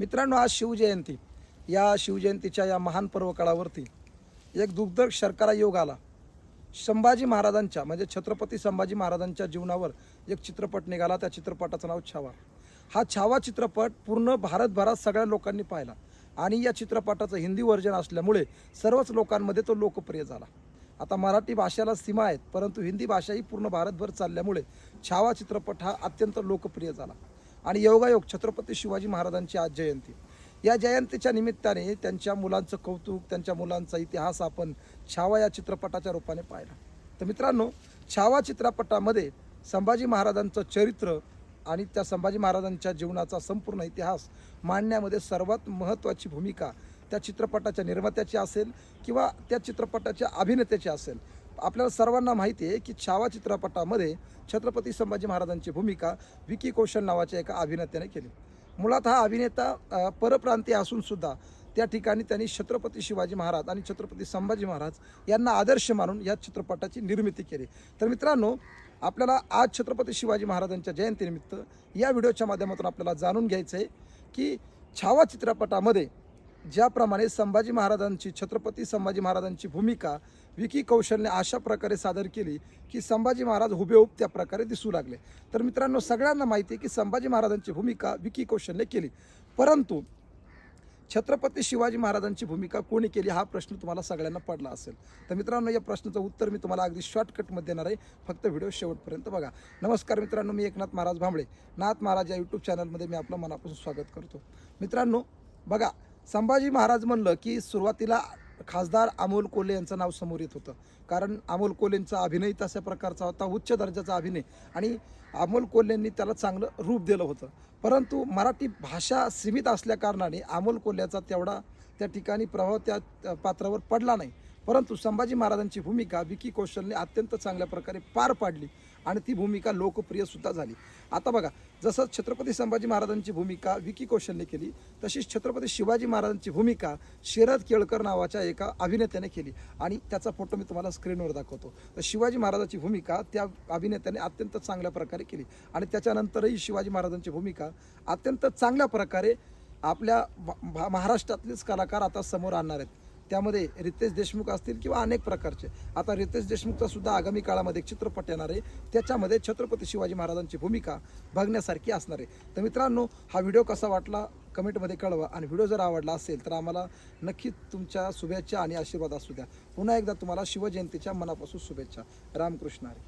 मित्रांनो आज शिवजयंती. या शिवजयंतीच्या या महान पर्वकाळावरती एक दुग्ध शर्करा योग आला. संभाजी महाराजांच्या म्हणजे छत्रपती संभाजी महाराजांच्या जीवनावर एक चित्रपट निघाला. त्या चित्रपटाचं नाव छावा. हा छावा चित्रपट पूर्ण भारतभरात सगळ्या लोकांनी पाहिला. आणि या चित्रपटाचं हिंदी व्हर्जन असल्यामुळे सर्वच लोकांमध्ये तो लोकप्रिय झाला. आता मराठी भाषेला सीमा आहेत परंतु हिंदी भाषा ही पूर्ण भारतभर चालल्यामुळे छावा चित्रपट हा अत्यंत लोकप्रिय झाला. आणि योगायोग छत्रपती शिवाजी महाराजांची आज जयंती. या जयंतीच्या निमित्ताने त्यांच्या मुलांचं कौतुक त्यांच्या मुलांचा इतिहास आपण छावा या चित्रपटाच्या रूपाने पाहिला. तर मित्रांनो छावा चित्रपटामध्ये संभाजी महाराजांचं चरित्र आणि त्या संभाजी महाराजांच्या जीवनाचा संपूर्ण इतिहास मांडण्यामध्ये सर्वात महत्त्वाची भूमिका त्या चित्रपटाच्या निर्मात्याची असेल किंवा त्या चित्रपटाच्या अभिनेत्याची असेल. आपल्याला सर्वांना माहिती आहे की छावा चित्रपटामध्ये छत्रपती संभाजी महाराजांची भूमिका विकी कौशल नावाच्या एका अभिनेत्याने केली. मुळात हा अभिनेता परप्रांतीय असूनसुद्धा त्या ठिकाणी त्यांनी छत्रपती शिवाजी महाराज आणि छत्रपती संभाजी महाराज यांना आदर्श मानून या चित्रपटाची निर्मिती केली. तर मित्रांनो आपल्याला आज छत्रपती शिवाजी महाराजांच्या जयंतीनिमित्त या व्हिडिओच्या माध्यमातून आपल्याला जाणून घ्यायचं आहे की छावा चित्रपटामध्ये ज्याप्रमाणे संभाजी महाराजांची छत्रपती संभाजी महाराजांची भूमिका विकी कौशलने अशा प्रकारे सादर केली की संभाजी महाराज हुबेहूब त्या प्रकारे दिसू लागले. तर मित्रांनो सगळ्यांना माहिती आहे की संभाजी महाराजांची भूमिका विकी कौशलने केली. परंतु छत्रपती शिवाजी महाराजांची भूमिका कोणी केली हा प्रश्न तुम्हाला सगळ्यांना पडला असेल. तर मित्रांनो या प्रश्नाचं उत्तर मी तुम्हाला अगदी शॉर्टकटमध्ये देणार आहे. फक्त व्हिडिओ शेवटपर्यंत बघा. नमस्कार मित्रांनो मी एकनाथ महाराज भांबळे. नाथ महाराज या यूट्यूब चॅनलमध्ये मी आपलं मनापासून स्वागत करतो. मित्रांनो बघा संभाजी महाराज म्हणलं की सुरुवातीला खासदार अमोल कोल्हे यांचं नाव समोर येत होतं. कारण अमोल कोल्हेंचा अभिनय तशा प्रकारचा होता उच्च दर्जाचा अभिनय. आणि अमोल कोल्हेंनी त्याला चांगलं रूप दिलं होतं. परंतु मराठी भाषा सीमित असल्याकारणाने अमोल कोल्ह्याचा तेवढा त्या ठिकाणी प्रभाव त्या पात्रावर पडला नाही. परंतु संभाजी महाराजांची भूमिका विकी कौशलने अत्यंत चांगल्या प्रकारे पार पाडली आणि ती भूमिका लोकप्रिय सुद्धा झाली. आता बघा जसं छत्रपती संभाजी महाराजांची भूमिका विकी कौशलने केली तशीच छत्रपती शिवाजी महाराजांची भूमिका शरद केळकर नावाच्या एका अभिनेत्याने केली. आणि त्याचा फोटो मी तुम्हाला स्क्रीनवर दाखवतो. तर शिवाजी महाराजांची भूमिका त्या अभिनेत्याने अत्यंत चांगल्या प्रकारे केली. आणि त्याच्यानंतरही शिवाजी महाराजांची भूमिका अत्यंत चांगल्या प्रकारे आपल्या महाराष्ट्रातलेच कलाकार आता समोर आणणार आहेत. त्यामध्ये रितेश देशमुख असतील किंवा अनेक प्रकारचे. आता रितेश देशमुखचा सुद्धा आगामी काळामध्ये एक चित्रपट येणार आहे. त्याच्यामध्ये छत्रपती शिवाजी महाराजांची भूमिका बघण्यासारखी असणार आहे. तर मित्रांनो हा व्हिडिओ कसा वाटला कमेंटमध्ये कळवा आणि व्हिडिओ जर आवडला असेल तर आम्हाला नक्कीच तुमच्या शुभेच्छा आणि आशीर्वाद असू द्या. पुन्हा एकदा तुम्हाला शिवजयंतीच्या मनापासून शुभेच्छा. रामकृष्ण हरी.